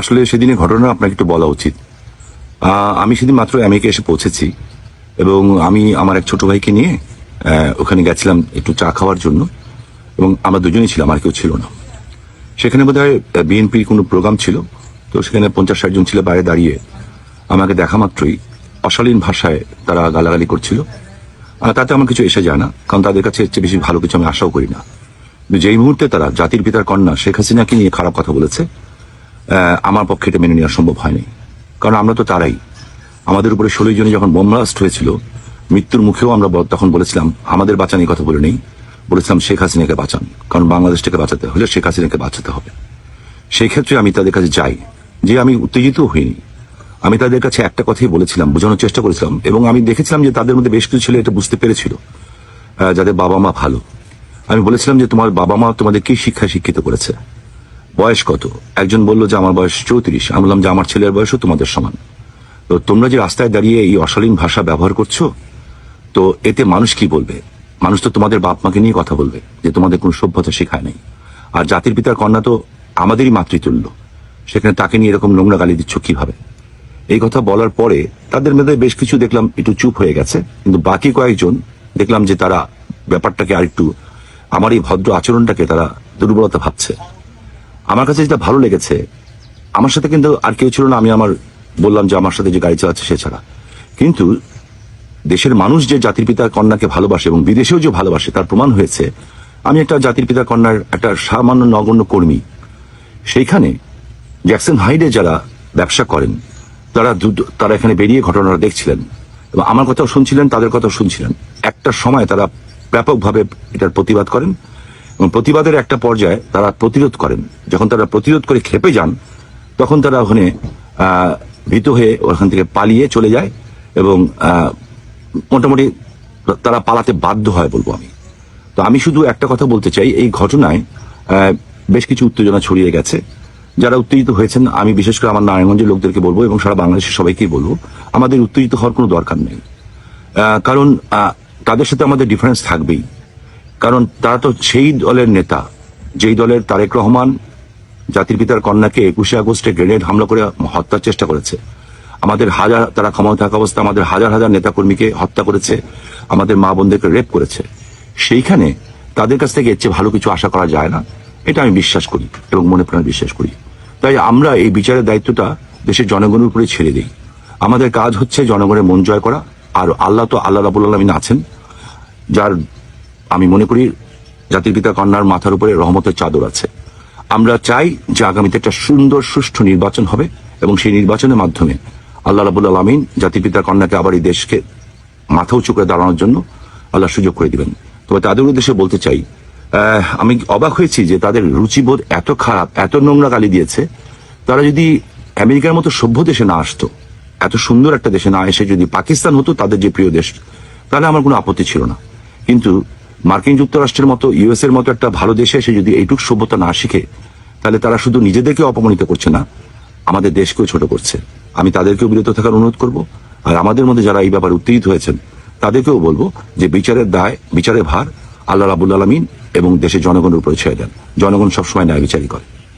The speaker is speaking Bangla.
আসলে সেদিনে ঘটনা আপনাকে একটু বলা উচিত। আমি সেদিন মাত্র আমেরিকা এসে পৌঁছেছি এবং আমি আমার এক ছোট ভাইকে নিয়ে ওখানে গেছিলাম একটু চা খাওয়ার জন্য এবং আমরা দুজনেই ছিলাম, আর কেউ ছিল না। সেখানে বোধ হয় বিএনপির কোনো প্রোগ্রাম ছিল, তো সেখানে পঞ্চাশ ষাটজন ছিল বাইরে দাঁড়িয়ে আমাকে দেখা মাত্রই অশালীন ভাষায় তারা গালাগালি করছিল। আর তাতে আমার কিছু এসে যায় না, কারণ তাদের কাছে এর চেয়ে বেশি ভালো কিছু আমি আশাও করি না। যেই মুহূর্তে তারা জাতির পিতার কন্যা শেখ হাসিনাকে নিয়ে খারাপ কথা বলেছে আমার পক্ষে এটা মেনে নেওয়া সম্ভব হয়নি। কারণ আমরা তো তারাই। আমাদের উপরে ষোলোই জনে যখন বোমব্লাস্ট হয়েছিল, মৃত্যুর মুখেও আমরা তখন বলেছিলাম, আমাদের বাঁচানোর কথা বলে নেই। বলেছিলাম, শেখ হাসিনাকে বাঁচান। কারণ বাংলাদেশটাকে বাঁচাতে হলে শেখ হাসিনাকে বাঁচাতে হবে। সেই ক্ষেত্রে আমি তাদের কাছে যাই, যে আমি উত্তেজিত হইনি। আমি তাদের কাছে একটা কথাই বলেছিলাম, বোঝানোর চেষ্টা করেছিলাম, এবং আমি দেখেছিলাম যে তাদের মধ্যে বেশ কিছু ছেলে এটা বুঝতে পেরেছিল যাদের বাবা মা ভালো। আমি বলেছিলাম যে তোমার বাবা মা তোমাদের কি শিক্ষায় শিক্ষিত করেছে? বয়স কত? একজন বলল যে আমার বয়স চৌত্রিশ। আমি বললাম যে আমার ছেলের বয়সও তোমাদের সমান। তো তোমরা যে রাস্তায় দাঁড়িয়ে এই অশালীন ভাষা ব্যবহার করছ, তো এতে মানুষ কি বলবে? মানুষ তো তোমাদের বাপ মাকে নিয়ে কথা বলবে, যে তোমাদের কোনো সভ্যতা শেখায় নাই। আর জাতির পিতার কন্যা তো আমাদেরই মাতৃতুল্য। সেখানে তাকে নিয়ে এরকম নোংরা গালি দিচ্ছ কীভাবে? এই কথা বলার পরে তাদের মধ্যে বেশ কিছু দেখলাম একটু চুপ হয়ে গেছে, কিন্তু বাকি কয়েকজন দেখলাম যে তারা ব্যাপারটাকে আরেকটু, আমার এই ভদ্র আচরণটাকে তারা দুর্বলতা ভাবছে। আমার কাছে যেটা ভালো লেগেছে, আমার সাথে কিন্তু আর কেউ ছিল না, আমি আমার বললাম যে আমার সাথে যে গাড়ি চালাচ্ছে সে ছাড়া। কিন্তু দেশের মানুষ যে জাতির পিতার কন্যাকে ভালোবাসে এবং বিদেশেও যে ভালোবাসে, তার প্রমাণ হয়েছে, আমি একটা জাতির পিতা কন্যার একটা সামান্য নগণ্য কর্মী। সেইখানে জ্যাকসন হাইডে যারা ব্যবসা করেন, তারা তারা এখানে বেরিয়ে ঘটনাটা দেখছিলেন। এবং আমার কথাও শুনছিলেন, তাদের কথাও শুনছিলেন। একটা সময় তারা ব্যাপকভাবে এটার প্রতিবাদ করেন। প্রতিবাদের একটা পর্যায়ে তারা প্রতিরোধ করেন। যখন তারা প্রতিরোধ করে খেপে যান, তখন তারা ওখানে ভীত হয়ে ওখান থেকে পালিয়ে চলে যায় এবং মোটামুটি তারা পালাতে বাধ্য হয় বলব আমি। তো আমি শুধু একটা কথা বলতে চাই, এই ঘটনায় বেশ কিছু উত্তেজনা ছড়িয়ে গেছে। যারা উত্তেজিত হয়েছেন, আমি বিশেষ করে আমার নারায়ণগঞ্জের লোকদেরকে বলব এবং সারা বাংলাদেশের সবাইকেই বলব, আমাদের উত্তেজিত হওয়ার কোনো দরকার নেই। কারণ তাদের সাথে আমাদের ডিফারেন্স থাকবেই। কারণ তারা তো সেই দলের নেতা, যেই দলের তারেক রহমান, জাতির পিতার কন্যাকে একুশে আগস্টে গ্রেনেড হামলা করে হত্যার চেষ্টা করেছে। আমাদের হাজার, তারা ক্ষমতা থাকা অবস্থা আমাদের হাজার হাজার নেতাকর্মীকে হত্যা করেছে, আমাদের মা বোনদেরকে রেপ করেছে। সেইখানে তাদের কাছ থেকে এর চেয়ে ভালো কিছু আশা করা যায় না। এটা আমি বিশ্বাস করি এবং মনে প্রাণে বিশ্বাস করি। তাই আমরা এই বিচারের দায়িত্বটা দেশের জনগণের উপরে ছেড়ে দিই। আমাদের কাজ হচ্ছে জনগণের মন জয় করা, আর আল্লাহ তো আল্লাহ রাবুল আলমিন আছেন, যার আমি মনে করি জাতির পিতা কন্যার মাথার উপরে রহমতের চাদর আছে। আমরা চাই যে আগামীতে একটা সুন্দর, সুষ্ঠু নির্বাচন হবে এবং সেই নির্বাচনের মাধ্যমে আল্লাহ রাবুল আলমিন জাতির পিতা কন্যাকে আবার এই দেশকে মাথা উঁচু করে দাঁড়ানোর জন্য আল্লাহ সুযোগ করে দিবেন। তবে তাদের উদ্দেশ্যে বলতে চাই আমি অবাক হয়েছি যে তাদের রুচিবোধ এত খারাপ, এত নোংরা গালি দিয়েছে। তারা যদি আমেরিকার মতো সভ্য দেশে না আসতো, এত সুন্দর একটা দেশে না এসে যদি পাকিস্তান হতো তাদের যে প্রিয় দেশ, তাহলে আমার কোনো আপত্তি ছিল না। কিন্তু মার্কিন যুক্তরাষ্ট্রের মতো ইউএস এর মতো একটা ভালো দেশে এসে যদি এইটুক সভ্যতা না শিখে, তাহলে তারা শুধু নিজেদেরকে অপমানিত করছে না, আমাদের দেশকেও ছোট করছে। আমি তাদেরকেও বিরত থাকার অনুরোধ করব, আর আমাদের মধ্যে যারা এই ব্যাপারে উত্তেজিত হয়েছেন, তাদেরকেও বলব যে বিচারের দায়, বিচারের ভার আল্লাহ রাবুল আলমিন এবং দেশের জনগণের উপরে ছেড়ে দেন। জনগণ সবসময় ন্যায় বিচারই করে।